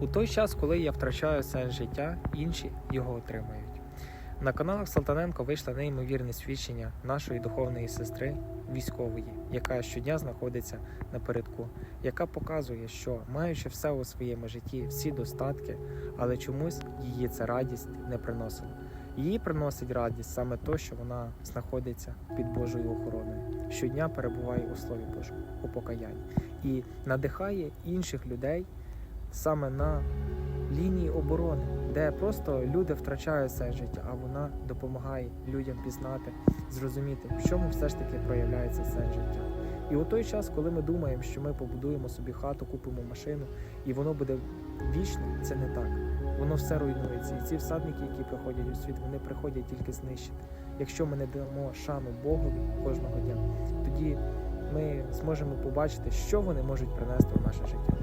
У той час, коли я втрачаю сенс життя, інші його отримають. На каналах Салтаненко вийшло неймовірне свідчення нашої духовної сестри військової, яка щодня знаходиться напередку, яка показує, що маючи все у своєму житті, всі достатки, але чомусь її ця радість не приносила. Її приносить радість саме то, що вона знаходиться під Божою охороною, щодня перебуває у Слові Божому, у покаянні і надихає інших людей саме на лінії оборони, де просто люди втрачають це життя, а вона допомагає людям пізнати, зрозуміти, в чому все ж таки проявляється це життя. І у той час, коли ми думаємо, що ми побудуємо собі хату, купимо машину, і воно буде вічне, це не так. Воно все руйнується. І ці всадники, які приходять у світ, вони приходять тільки знищити. Якщо ми не дамо шану Богові кожного дня, тоді ми зможемо побачити, що вони можуть принести в наше життя.